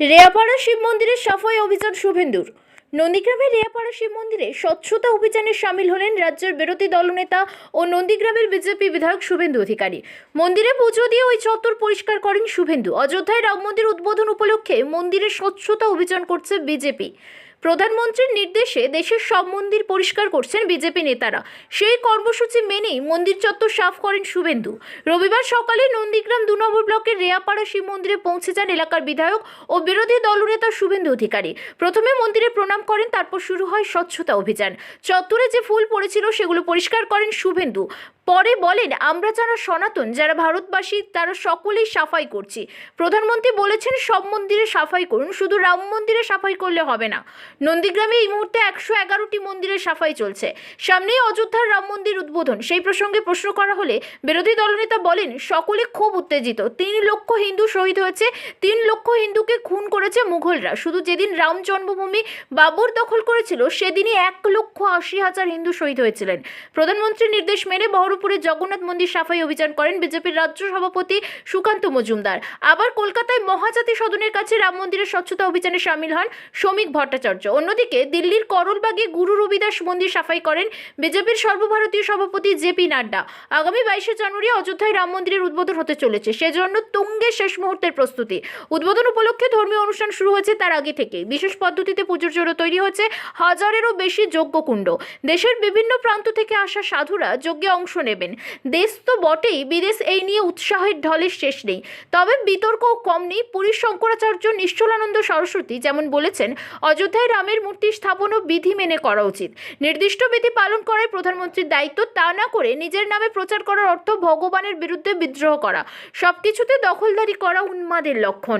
রেয়াপাড়া শিব মন্দিরের সাফাই অভিযান শুভেন্দুর। নন্দীগ্রামের রেয়াপাড়া শিব মন্দিরে স্বচ্ছতা অভিযানে সামিল হলেন রাজ্যের বিরোধী দলনেতা ও নন্দীগ্রামের বিজেপি বিধায়ক শুভেন্দু অধিকারী। মন্দিরে পুজো দিয়ে ওই চত্বর পরিষ্কার করেন শুভেন্দু। অযোধ্যায় রাম মন্দির উদ্বোধন উপলক্ষে মন্দিরে স্বচ্ছতা অভিযান করছে বিজেপি। প্রধানমন্ত্রীর নির্দেশে দেশের সব মন্দির পরিষ্কার করছেন বিজেপি নেতারা। সেই কর্মসূচি মেনেই মন্দির চত্বর সাফ করেন শুভেন্দু। রবিবার সকালে নন্দীগ্রাম দু নম্বর ব্লকের রেয়াপাড়া শিব মন্দিরে পৌঁছে যান এলাকার বিধায়ক ও বিরোধী দলনেতা শুভেন্দু অধিকারী। প্রথমে মন্দিরে প্রণাম করেন, তারপর শুরু হয় স্বচ্ছতা অভিযান। চত্বরে যে ফুল পড়েছিল সেগুলো পরিষ্কার করেন শুভেন্দু। পরে বলেন, আমরা যারা সনাতন, যারা ভারতবাসী, তারা সকলেই সাফাই করছি। প্রধানমন্ত্রী বলেছেন, সব মন্দিরে সাফাই করুন, শুধু রাম মন্দিরে সাফাই করলে হবে না। নন্দীগ্রামে এই মুহূর্তে একশো এগারোটি মন্দিরে সাফাই চলছে। সামনেই অযোধ্যার রাম মন্দির উদ্বোধন। সেই প্রসঙ্গে প্রশ্ন করা হলে বিরোধী দলনেতা বলেন, সকলে খুব উত্তেজিত। তিন লক্ষ হিন্দু শহীদ হয়েছে, তিন লক্ষ হিন্দুকে খুন করেছে মুঘলরা। শুধু যেদিন রাম জন্মভূমি বাবর দখল করেছিল, সেদিনই এক লক্ষ আশি হাজার হিন্দু শহীদ হয়েছিলেন। প্রধানমন্ত্রীর নির্দেশ মেনে বহরমপুরের জগন্নাথ মন্দির সাফাই অভিযান করেন বিজেপির রাজ্য সভাপতি সুকান্ত মজুমদার। আবার কলকাতায় মহাজাতি সদনের কাছে রাম মন্দিরের স্বচ্ছতা অভিযানে সামিল হন শ্রমিক ভট্টাচার্য। অন্যদিকে দিল্লির করলবাগে গুরু রবিদাস মন্দির সাফাই করেন বিজেপির সর্বভারতীয় সভাপতি জেপি নাড্ডা। আগামী বাইশে জানুয়ারি অযোধ্যায় রাম মন্দিরের উদ্বোধন হতে চলেছে। সেজন্য তুঙ্গে শেষ মুহূর্তের প্রস্তুতি। উদ্বোধন উপলক্ষে ধর্মীয় অনুষ্ঠান শুরু হয়েছে তার আগে থেকে। বিশেষ পদ্ধতিতে পুজোর জন্য তৈরি হচ্ছে হাজারেরও বেশি যজ্ঞকুণ্ড। দেশের বিভিন্ন প্রান্ত থেকে আসা সাধুরা যজ্ঞে অংশ নেবেন। দেশ তো বটেই বিদেশ এই নিয়ে উৎসাহের ঢলের শেষ নেই। তবে বিতর্কও কম নেই। পুরীর শঙ্করাচার্য নিশ্চলানন্দ সরস্বতী যেমন বলেছেন অযোধ্যায় রামের মূর্তি স্থাপন ও বিধি মেনে করা উচিত। নির্দিষ্ট বিধি পালন করাই প্রধানমন্ত্রীর দায়িত্ব। তা না করে নিজের নামে প্রচার করার অর্থ ভগবানের বিরুদ্ধে বিদ্রোহ করা। সবকিছুতে দখলদারি করা উন্মাদের লক্ষণ।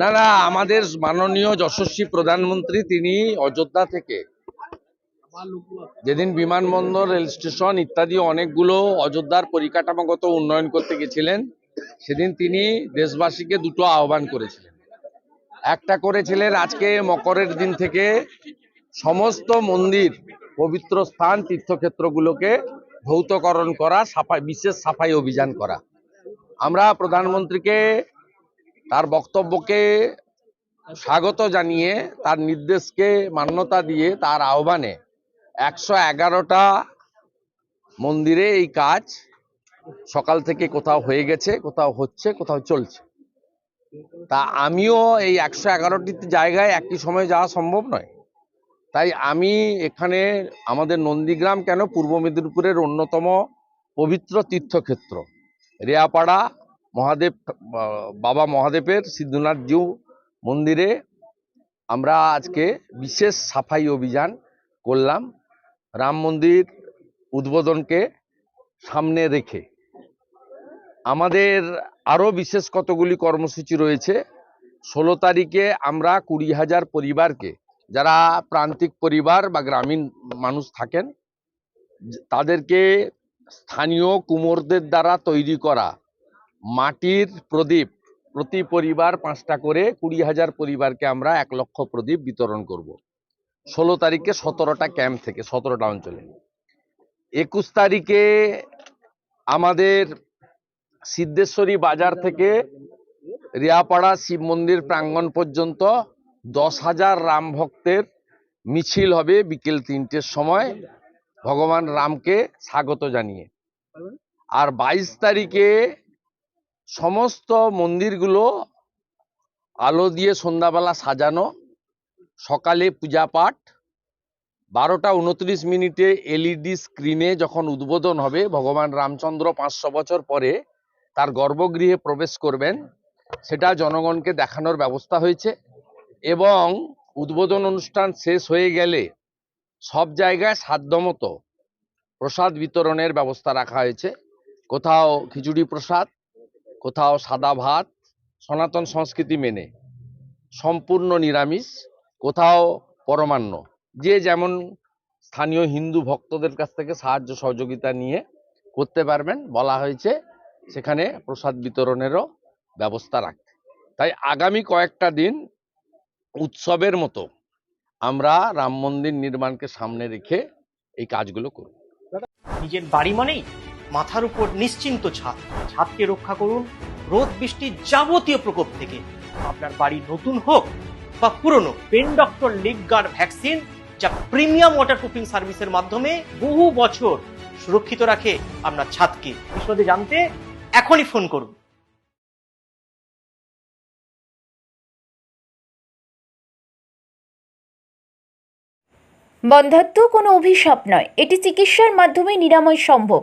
না না আমাদের মাননীয় যশস্বী প্রধানমন্ত্রী তিনি অযোধ্যা থেকে যেদিন বিমানবন্দর, রেল স্টেশন ইত্যাদি অনেকগুলো অযোধ্যার পরিকাঠামোগত উন্নয়ন করতে গেছিলেন, সেদিন তিনি দেশবাসীকে দুটো আহ্বান করেছিলেন। একটা করেছিলেন আজকে মকরের দিন থেকে সমস্ত মন্দির, পবিত্র স্থান, তীর্থক্ষেত্রগুলোকে ভৌতকরণ করা, সাফাই, বিশেষ সাফাই অভিযান করা। আমরা প্রধানমন্ত্রীকে তার বক্তব্যকে স্বাগত জানিয়ে, তার নির্দেশকে মান্যতা দিয়ে তার আহ্বানে একশো এগারোটা মন্দিরে এই কাজ সকাল থেকে কোথাও হয়ে গেছে, কোথাও হচ্ছে, কোথাও চলছে। তা আমিও এই একশো এগারোটি জায়গায় একই সময় যাওয়া সম্ভব নয়। তাই আমি এখানে আমাদের নন্দীগ্রাম কেন পূর্ব মেদিনীপুরের অন্যতম পবিত্র তীর্থক্ষেত্র? রেয়াপাড়া মহাদেব, বাবা মহাদেবের সিদ্ধনাথ জিউ মন্দিরে আমরা আজকে বিশেষ সাফাই অভিযান করলাম। রাম মন্দির উদ্বোধনকে সামনে রেখে। আমাদের আরও বিশেষ কতগুলি কর্মসূচি রয়েছে। ষোলো তারিখে আমরা কুড়ি হাজার পরিবারকে, যারা প্রান্তিক পরিবার বা গ্রামীণ মানুষ থাকেন, তাদেরকে স্থানীয় কুমোরদের দ্বারা তৈরি করা মাটির প্রদীপ প্রতি পরিবার পাঁচটা করে কুড়ি হাজার পরিবারকে আমরা এক লক্ষ প্রদীপ বিতরণ করব। ষোলো তারিখে সতেরোটা ক্যাম্প থেকে, সতেরোটা অঞ্চলে। একুশ তারিখে আমাদের সিদ্ধেশ্বরী বাজার থেকে রিয়াপাড়া শিব মন্দির প্রাঙ্গণ পর্যন্ত দশ হাজার রাম ভক্তের মিছিল হবে বিকেল তিনটের সময়। ভগবান রামকে স্বাগত জানিয়ে। আর বাইশ তারিখে সমস্ত মন্দিরগুলো আলো দিয়ে সন্ধ্যাবেলা সাজানো। সকালে পূজা পাঠ, বারোটা উনত্রিশ মিনিটে এলইডি স্ক্রিনে যখন উদ্বোধন হবে, ভগবান রামচন্দ্র পাঁচশো বছর পরে তার গর্ভগৃহে প্রবেশ করবেন, সেটা জনগণকে দেখানোর ব্যবস্থা হয়েছে এবং উদ্বোধন অনুষ্ঠান শেষ হয়ে গেলে সব জায়গায় সাধ্যমতো প্রসাদ বিতরণের ব্যবস্থা রাখা হয়েছে। কোথাও খিচুড়ি প্রসাদ, কোথাও সাদা ভাত, সনাতন সংস্কৃতি মেনে সম্পূর্ণ নিরামিষ। কোথাও পরমান্ন যে যেমন স্থানীয় হিন্দু ভক্তদের কাছ থেকে সাহায্য সহযোগিতা নিয়ে করতে পারবেন, বলা হয়েছে, সেখানে প্রসাদ বিতরণেরও ব্যবস্থা রাখতে। তাই আগামী কয়েকটা দিন উৎসবের মতো আমরা রাম মন্দির নির্মাণকে সামনে রেখে এই কাজগুলো করব। নিজের বাড়ি মানেই মাথার উপর নিশ্চিন্ত ছাদ। ছাদকে রক্ষা করুন রোদ বৃষ্টির যাবতীয় প্রকোপ থেকে। আপনার বাড়ি নতুন হোক বা পুরনো pen doctor leak guard vaccine, যা প্রিমিয়াম ওয়াটার ওয়াটারপ্রুফিং সার্ভিসের মাধ্যমে বহু বছর সুরক্ষিত রাখে আপনার ছাদকে। বিশদে জানতে এখনই ফোন করুন। বন্ধাত্ম কোনো অভিশাপ নয়। এটি চিকিৎসার মাধ্যমে নিরাময় সম্ভব।